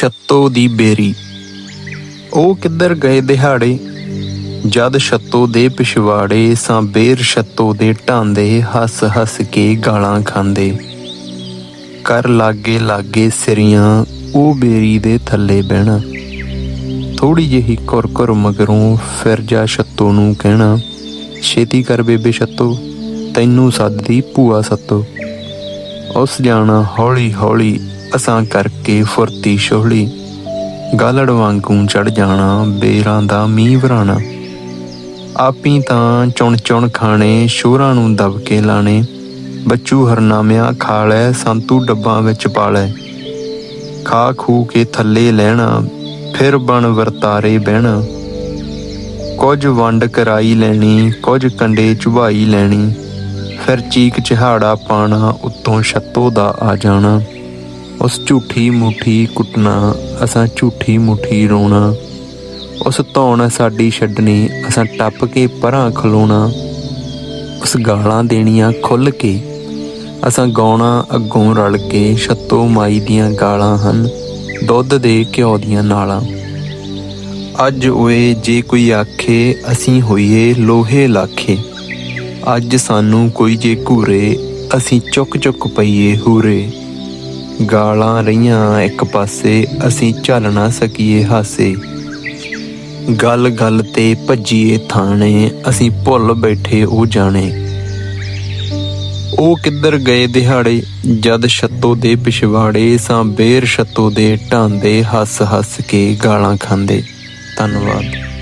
ਛੱਤੋ ਦੀ ਬੇਰੀ। ਉਹ ਕਿੱਧਰ ਗਏ ਦਿਹਾੜੇ? ਜਦ ਛੱਤੋ ਦੇ ਪਿਛਵਾੜੇ ਸਾਂ ਬੇਰ ਛੱਤੋ ਦੇ ਢਾਂਦੇ ਹੱਸ ਹੱਸ ਕੇ ਗਾਲਾਂ ਖਾਂਦੇ। ਕਰ ਲਾਗੇ ਲਾਗੇ ਸਿਰੀਆਂ, ਉਹ ਬੇਰੀ ਦੇ ਥੱਲੇ ਬਹਿਣਾ। ਥੋੜੀ ਜਿਹੀ ਕੁਰਕੁਰ ਮਗਰੋਂ ਫਿਰ ਜਾ ਛੱਤੋ ਨੂੰ ਕਹਿਣਾ, ਛੇਤੀ ਕਰ ਬੇਬੇ ਛੱਤੋ, ਤੈਨੂੰ ਸੱਦਦੀ ਭੂਆ ਸੱਤੋ। ਉਸ ਜਾਣਾ ਹੌਲੀ ਹੌਲੀ ਅਸਾਂ ਕਰਕੇ ਫੁਰਤੀ ਸ਼ੋਹਲੀ ਗਾਲੜ ਵਾਂਗੂ ਚੜ ਜਾਣਾ, ਬੇਰਾਂ ਦਾ ਮੀਂਹ ਵਰਾਣਾ। ਆਪੀ ਤਾਂ ਚੁਣ ਚੁਣ ਖਾਣੇ, ਸ਼ੋਰਾਂ ਨੂੰ ਦਬ ਕੇ ਲਾਣੇ। ਬੱਚੂ ਹਰਨਾਮਿਆਂ ਖਾ ਲੈ, ਸੰਤੂ ਡੱਬਾਂ ਵਿੱਚ ਪਾ ਲੈ। ਖਾ ਖੂ ਕੇ ਥੱਲੇ ਲੈਣਾ, ਫਿਰ ਬਣ ਵਰਤਾਰੇ ਬਹਿਣਾ। ਕੁਝ ਵੰਡ ਕਰਾਈ ਲੈਣੀ, ਕੁਝ ਕੰਡੇ ਚੁਭਾਈ ਲੈਣੀ। ਫਿਰ ਚੀਕ ਚਿਹਾੜਾ ਪਾਣਾ, ਉੱਤੋਂ ਛੱਤੋ ਦਾ ਆ ਜਾਣਾ। ਉਸ ਝੂਠੀ ਮੁਠੀ ਕੁੱਟਣਾ, ਅਸਾਂ ਝੂਠੀ ਮੁਠੀ ਰੋਣਾ। ਉਸ ਧੌਣ ਸਾਡੀ ਛੱਡਣੀ, ਅਸਾਂ ਟੱਪ ਕੇ ਪਰਾਂ ਖਲੋਣਾ। ਉਸ ਗਾਲਾਂ ਦੇਣੀਆਂ ਖੁੱਲ ਕੇ, ਅਸਾਂ ਗਾਉਣਾ ਅੱਗੋਂ ਰਲ ਕੇ, ਛੱਤੋ ਮਾਈ ਦੀਆਂ ਗਾਲਾਂ ਹਨ, ਦੁੱਧ ਦੇ ਘਿਓ ਦੀਆਂ ਨਾਲਾਂ। ਅੱਜ ਓਏ, ਜੇ ਕੋਈ ਆਖੇ, ਅਸੀਂ ਹੋਈਏ ਲੋਹੇ ਲਾਖੇ। ਅੱਜ ਸਾਨੂੰ ਕੋਈ ਜੇ ਘੂਰੇ, ਅਸੀਂ ਚੁੱਕ ਚੁੱਕ ਪਈਏ ਹੂਰੇ। ਗਾਲਾਂ ਰਹੀਆਂ ਇੱਕ ਪਾਸੇ, ਅਸੀਂ ਝੱਲ ਨਾ ਸਕੀਏ ਹਾਸੇ। ਗੱਲ ਗੱਲ ਤੇ ਭੱਜੀਏ ਥਾਣੇ, ਅਸੀਂ ਭੁੱਲ ਬੈਠੇ ਉਹ ਜਾਣੇ। ਉਹ ਕਿੱਧਰ ਗਏ ਦਿਹਾੜੇ, ਜਦ ਛੱਤੋ ਦੇ ਪਿਛਵਾੜੇ ਸਾਂ ਬੇਰ ਛੱਤੋ ਦੇ ਢਾਂਦੇ ਹੱਸ ਹੱਸ ਕੇ ਗਾਲਾਂ ਖਾਂਦੇ। ਧੰਨਵਾਦ।